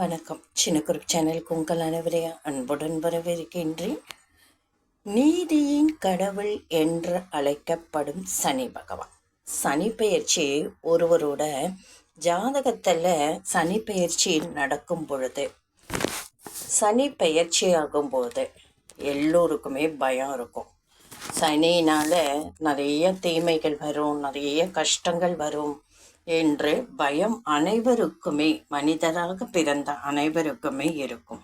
வணக்கம். சின்ன குரூப் சேனலுக்கு உங்கள் அனைவரையும் அன்புடன் வரவேற்கின்றேன் நீதியின் கடவுள் என்று அழைக்கப்படும் சனி பகவான். சனி பெயர்ச்சி ஒருவரோட ஜாதகத்தில் சனி பெயர்ச்சி நடக்கும் பொழுது சனி பெயர்ச்சி ஆகும்போது எல்லோருக்குமே பயம் இருக்கும். சனியினால் நிறைய தீமைகள் வரும் நிறைய கஷ்டங்கள் வரும். என்று பயம் அனைவருக்குமே மனிதராக பிறந்த அனைவருக்குமே இருக்கும்.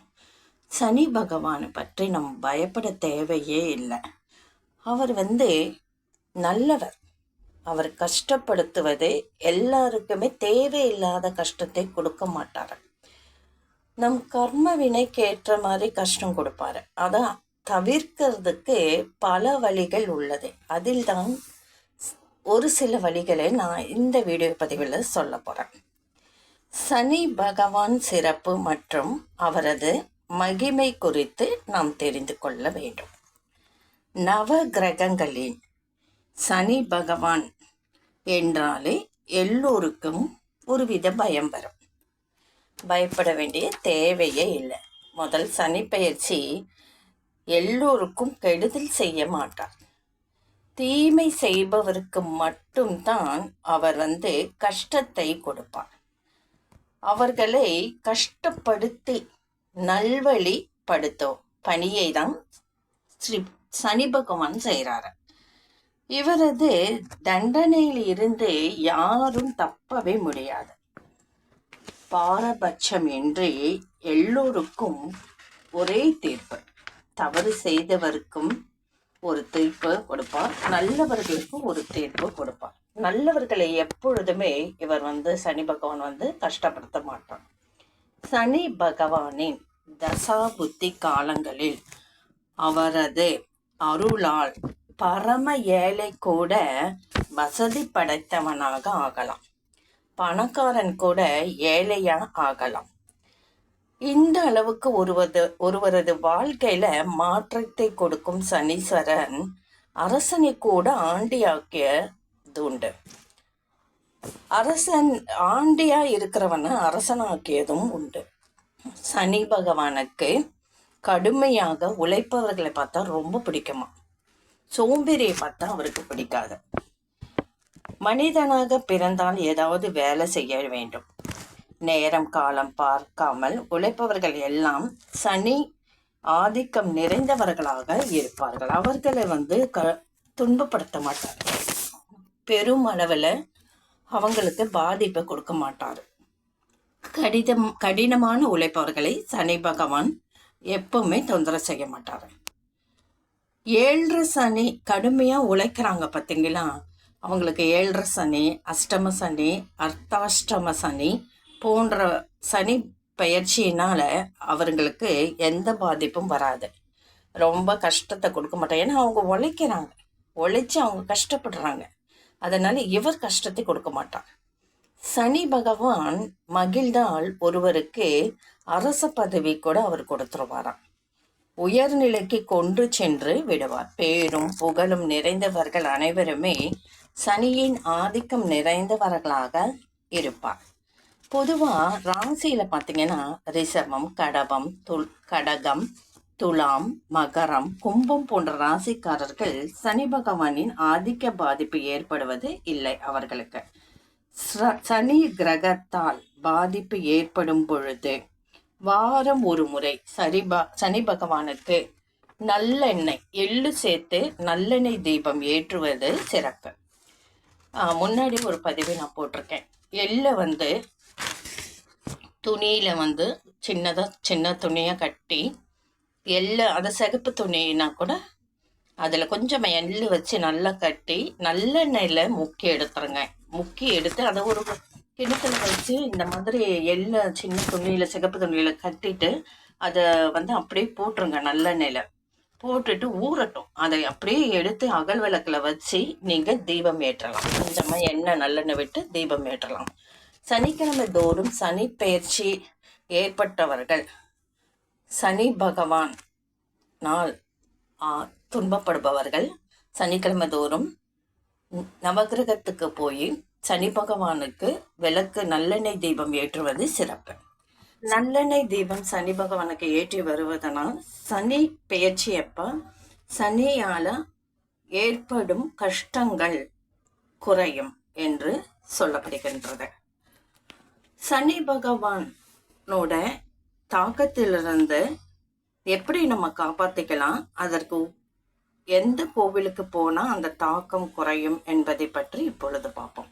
சனி பகவானை பற்றி நம் பயப்பட தேவையே இல்லை. அவர் வந்து நல்லவர். அவர் கஷ்டப்படுத்துவது எல்லாருக்குமே தேவையில்லாத கஷ்டத்தை கொடுக்க மாட்டார். நம் கர்ம வினைக்கு ஏற்ற மாதிரி கஷ்டம் கொடுப்பாரு. அதான் தவிர்க்கிறதுக்கு பல வழிகள் உள்ளது. அதில் தான் ஒரு சில வழிகளை நான் இந்த வீடியோ பதிவில் சொல்ல போகிறேன் சனி பகவான் சிறப்பு மற்றும் அவரது மகிமை குறித்து நாம் தெரிந்து கொள்ள வேண்டும். நவ கிரகங்களின் சனி பகவான் என்றாலே எல்லோருக்கும் ஒருவித பயம் வரும். பயப்பட வேண்டிய தேவையே இல்லை. முதல் சனி பயிற்சி எல்லோருக்கும் கெடுதல் செய்ய மாட்டார். தீமை செய்பவருக்கு மட்டும்தான் அவர் வந்து கஷ்டத்தை கொடுப்பார். அவர்களை கஷ்டப்படுத்தி நல்வழிப்படுத்தும் பணியை தான் ஸ்ரீ சனி பகவான் செய்கிறாரு இவரது தண்டனையில் இருந்து யாரும் தப்பவே முடியாது. பாரபட்சம் என்று எல்லோருக்கும் ஒரே தீர்ப்பு. தவறு செய்தவருக்கும் ஒரு தீர்ப்பு கொடுப்பார். நல்லவர்களுக்கும் ஒரு தீர்ப்பு கொடுப்பார். நல்லவர்களை எப்பொழுதுமே இவர் வந்து சனி பகவான் வந்து கஷ்டப்படுத்த மாட்டார். சனி பகவானின் தசா புத்தி காலங்களில் அவரது அருளால் பரம ஏழை கூட வசதி படைத்தவனாக ஆகலாம். பணக்காரன் கூட ஏழையா ஆகலாம். இந்த அளவுக்கு ஒருவது ஒருவரது வாழ்க்கையில மாற்றத்தை கொடுக்கும் சனீஸ்வரன் அரசனை கூட ஆண்டியாக்கியது உண்டு. அரசன் ஆண்டியா இருக்கிறவனை அரசனாக்கியதும் உண்டு. சனி பகவானுக்கு கடுமையாக உழைப்பவர்களை பார்த்தா ரொம்ப பிடிக்குமா சோம்பேறியை பார்த்தா அவருக்கு பிடிக்காது. மனிதனாக பிறந்தால் ஏதாவது வேலை செய்ய வேண்டும். நேரம் காலம் பார்க்காமல் உழைப்பவர்கள் எல்லாம் சனி ஆதிக்கம் நிறைந்தவர்களாக இருப்பார்கள். அவர்களை வந்து க துன்பப்படுத்த மாட்டார். பெரும் அளவில் அவங்களுக்கு பாதிப்பை கொடுக்க மாட்டார். கடிதம் கடினமான உழைப்பவர்களை சனி பகவான் எப்பவுமே தொந்தரவு செய்ய மாட்டார். ஏழரை சனி கடுமையாக உழைக்கிறாங்க பார்த்தீங்களா? அவங்களுக்கு ஏழரை சனி அஷ்டம சனி அர்த்தாஷ்டம சனி போன்ற சனி பயிற்சியினால் அவர்களுக்கு எந்த பாதிப்பும் வராது. ரொம்ப கஷ்டத்தை கொடுக்க மாட்டாங்க. ஏன்னா அவங்க உழைக்கிறாங்க. உழைச்சி அவங்க கஷ்டப்படுறாங்க. அதனால இவர் கஷ்டத்தை கொடுக்க மாட்டார். சனி பகவான் மகிழ்ந்தால் ஒருவருக்கு அரச பதவி கூட அவர் கொடுத்துருவாராம். உயர்நிலைக்கு கொண்டு சென்று விடுவார். பேரும் புகழும் நிறைந்தவர்கள் அனைவருமே சனியின் ஆதிக்கம் நிறைந்தவர்களாக இருப்பார். பொதுவாக ராசியில் பார்த்தீங்கன்னா ரிஷபம் கடபம் துல் கடகம் துலாம் மகரம் கும்பம் போன்ற ராசிக்காரர்கள் சனி பகவானின் ஆதிக்க பாதிப்பு ஏற்படுவது இல்லை அவர்களுக்கு. சனி கிரகத்தால் பாதிப்பு ஏற்படும் பொழுது வாரம் ஒரு முறை சரிபா சனி பகவானுக்கு நல்லெண்ணெய் எள்ளு சேர்த்து நல்லெண்ணெய் தீபம் ஏற்றுவது சிறப்பு. முன்னாடி ஒரு பதிவு நான் போட்டிருக்கேன். எள்ளை வந்து துணியில் வந்து சின்னதாக சின்ன துணியாக கட்டி எல்லா அதை சிகப்பு துணினா கூட அதில் கொஞ்சம் எள் வச்சு நல்லா கட்டி நல்லெண்ணெயில் முக்கி எடுத்துருங்க. முக்கி எடுத்து அதை ஒரு கிணத்துல வச்சு இந்த மாதிரி எள்ளை சின்ன துணியில் சிகப்பு துணியில் கட்டிட்டு அதை வந்து அப்படியே போட்டுருங்க நல்லெண்ணெயில். போட்டுட்டு ஊறட்டும். அதை அப்படியே எடுத்து அகல் விளக்கில் வச்சு நீங்கள் தீபம் ஏற்றலாம். கொஞ்சமாக எண்ணெய் நல்லெண்ணெய் விட்டு தீபம் ஏற்றலாம். சனிக்கிழமை தோறும் சனி பயிற்சி ஏற்பட்டவர்கள். சனி பகவான் நாள் துன்பப்படுபவர்கள். சனிக்கிழமை தோறும் நவகிரகத்துக்கு போய் சனி பகவானுக்கு விளக்கு நல்லெண்ணெய் தீபம் ஏற்றுவது சிறப்பு. நல்லெண்ணெய் தீபம் சனி பகவானுக்கு ஏற்றி வருவதனால் சனி பெயர்ச்சி அப்ப சனியால் ஏற்படும் கஷ்டங்கள் குறையும் என்று சொல்லப்படுகின்றது. சனி பகவானோட தாக்கத்திலிருந்து எப்படி நம்ம காப்பாத்திக்கலாம்? அதற்கு எந்த கோவிலுக்கு போனா அந்த தாக்கம் குறையும் என்பதை பற்றி இப்பொழுது பார்ப்போம்.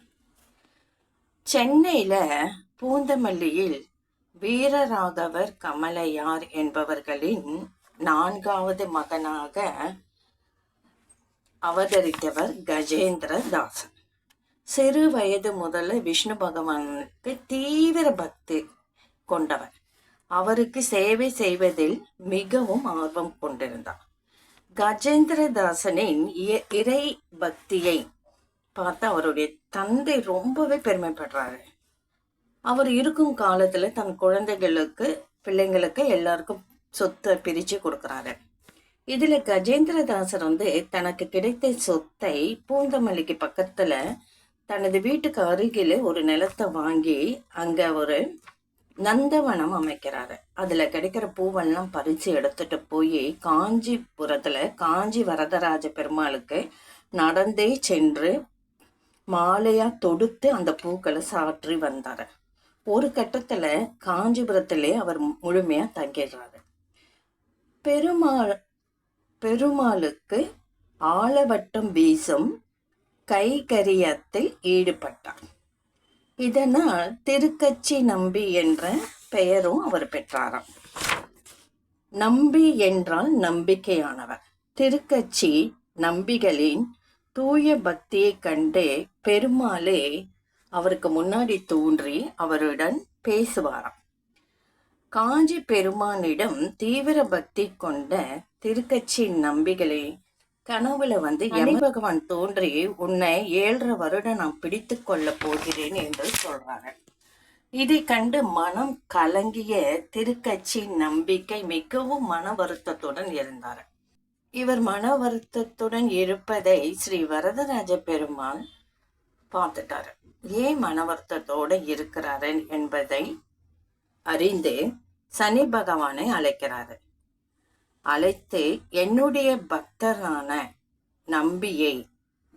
சென்னையில பூந்தமல்லியில் வீரராகவர் கமலையார் என்பவர்களின் நான்காவது மகனாக அவதரித்தவர் கஜேந்திர தாசன் சிறு வயது முதல்ல விஷ்ணு பகவானுக்கு தீவிர பக்தி கொண்டவர். அவருக்கு சேவை செய்வதில் மிகவும் ஆர்வம் கொண்டிருந்தார். கஜேந்திரதாசனின் இறை பக்தியை பார்த்து அவருடைய தந்தை ரொம்பவே பெருமைப்படுறாரு. அவர் இருக்கும் காலத்துல தன் குழந்தைகளுக்கு பிள்ளைங்களுக்கு எல்லாருக்கும் சொத்தை பிரிச்சு கொடுக்குறாரு. இதுல கஜேந்திரதாசர் வந்து தனக்கு கிடைத்த சொத்தை பூந்தமல்லிக்கு பக்கத்துல தனது வீட்டுக்கு அருகில் ஒரு நிலத்தை வாங்கி அங்க ஒரு நந்தவனம் அமைக்கிறாரு. அதுல கிடைக்கிற பூவெல்லாம் பறிச்சு எடுத்துட்டு போய் காஞ்சிபுரத்துல காஞ்சி வரதராஜ பெருமாளுக்கு நடந்தே சென்று மாலையா தொடுத்து அந்த பூக்களை சாற்றி வந்தார். ஒரு கட்டத்துல காஞ்சிபுரத்திலே அவர் முழுமையா தங்கிடுறாரு. பெருமாள் பெருமாளுக்கு ஆலவட்டம் வீசும் கைகரியத்தில் ஈடுபட்டார் இதனால் திருக்கச்சி நம்பி என்ற பெயரும் அவர் பெற்றாராம். நம்பி என்றால் நம்பிக்கையானவர். திருக்கச்சி நம்பிகளின் தூய பக்தியை கண்டே பெருமாளே அவருக்கு முன்னாடி தோன்றி அவருடன் பேசுவாராம். காஞ்சி பெருமானிடம் தீவிர பக்தி கொண்ட திருக்கட்சி நம்பிகளே கனவுல வந்து யம பகவான் தோன்றி உன்னை ஏழரை வருடம் நான் பிடித்து கொள்ள போகிறேன் என்று சொல்றாங்க இதை கண்டு மனம் கலங்கிய திருக்கட்சி நம்பிக்கை மிகவும் மன வருத்தத்துடன் இருந்தார் இவர் மன வருத்தத்துடன் இருப்பதை ஸ்ரீ வரதராஜ பெருமாள் பார்த்துட்டாரு. ஏன் மன வருத்தத்தோடு இருக்கிறாரு என்பதை அறிந்து சனி பகவானை அழைக்கிறாரு. அழைத்து என்னுடைய பக்தரான நம்பியை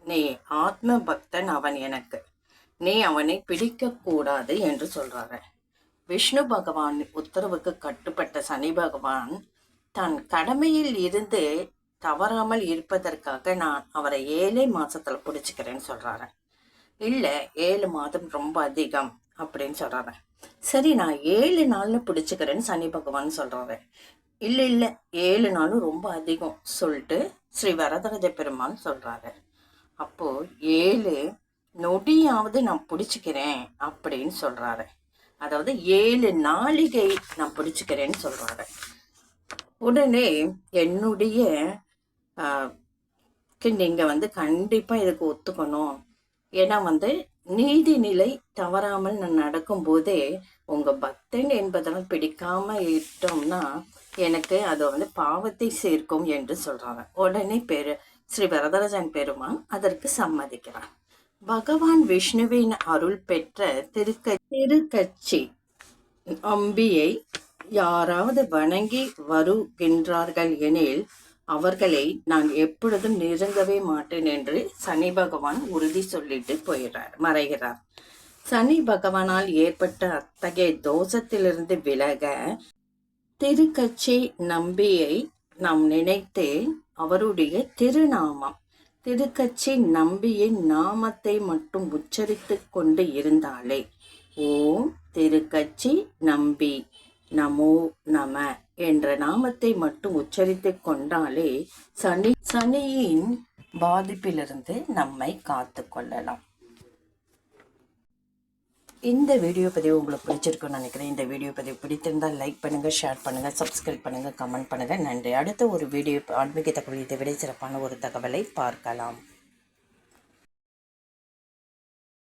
நீ ஆத்ம பக்தன் அவன் எனக்கு. நீ அவனை பிடிக்க கூடாது என்று சொல்றாரு. விஷ்ணு பகவான் உத்தரவுக்கு கட்டுப்பட்ட சனி பகவான் தன் கடமையில் இருந்து தவறாமல் இருப்பதற்காக நான் அவரை ஏழே மாசத்துல பிடிச்சிக்கிறேன்னு சொல்றாரு. இல்ல ஏழு மாதம் ரொம்ப அதிகம் அப்படின்னு சொல்றாரு. சரி நான் ஏழு நாள்ல பிடிச்சுக்கிறேன்னு சனி பகவான் சொல்றாரு. இல்லை இல்லை. ஏழு நாளும் ரொம்ப அதிகம் சொல்லிட்டு ஸ்ரீ வரதராஜ பெருமான் சொல்கிறாரு அப்போது ஏழு நொடியாவது நான் பிடிச்சிக்கிறேன் அப்படின்னு சொல்கிறாரு அதாவது ஏழு நாளிகை நான் பிடிச்சிக்கிறேன்னு சொல்கிறாரு உடனே என்னுடைய நீங்கள் வந்து கண்டிப்பாக இதுக்கு ஒத்துக்கணும். ஏன்னா வந்து நீதிநிலை தவறாமல் நான் நடக்கும் போதே உங்கள் பக்தன் என்பதெல்லாம் பிடிக்காம இட்டோம்னா எனக்கு அது வந்து பாவத்தை சேர்க்கும் என்று சொல்றாங்க. உடனே பெரு ஸ்ரீ வரதராஜன் பெருமான் அதற்கு சம்மதிக்கிறார். பகவான் விஷ்ணுவின் அருள் பெற்ற திருக்க திருக்கட்சி அம்பியை யாராவது வணங்கி வருகின்றார்கள் எனில் அவர்களை நான் எப்பொழுதும் நெருங்கவே மாட்டேன் என்று சனி பகவான் உறுதி சொல்லிட்டு போயிடுறார் மறைகிறார். சனி பகவானால் ஏற்பட்ட அத்தகைய தோஷத்திலிருந்து விலக திருக்கட்சி நம்பியை நாம் நினைத்து அவருடைய திருநாமம் திருக்கட்சி நம்பியின் நாமத்தை மட்டும் உச்சரித்து கொண்டு இருந்தாலே ஓம் திருக்கட்சி நம்பி. நமோ நம என்ற நாமத்தை மட்டும் உச்சரித்து கொண்டாலே சனி சனியின் பாதிப்பிலிருந்து நம்மை காத்து கொள்ளலாம். இந்த வீடியோ பதிவு உங்களுக்கு பிடிச்சிருக்குன்னு நினைக்கிறேன். இந்த வீடியோ பதிவு பிடித்திருந்தால் லைக் பண்ணுங்கள் ஷேர் பண்ணுங்கள் சப்ஸ்கிரைப் பண்ணுங்கள் கமெண்ட் பண்ணுங்கள் நன்றி. அடுத்த ஒரு வீடியோ ஆன்மீக தகவல் இதை விட சிறப்பான ஒரு தகவலை பார்க்கலாம்.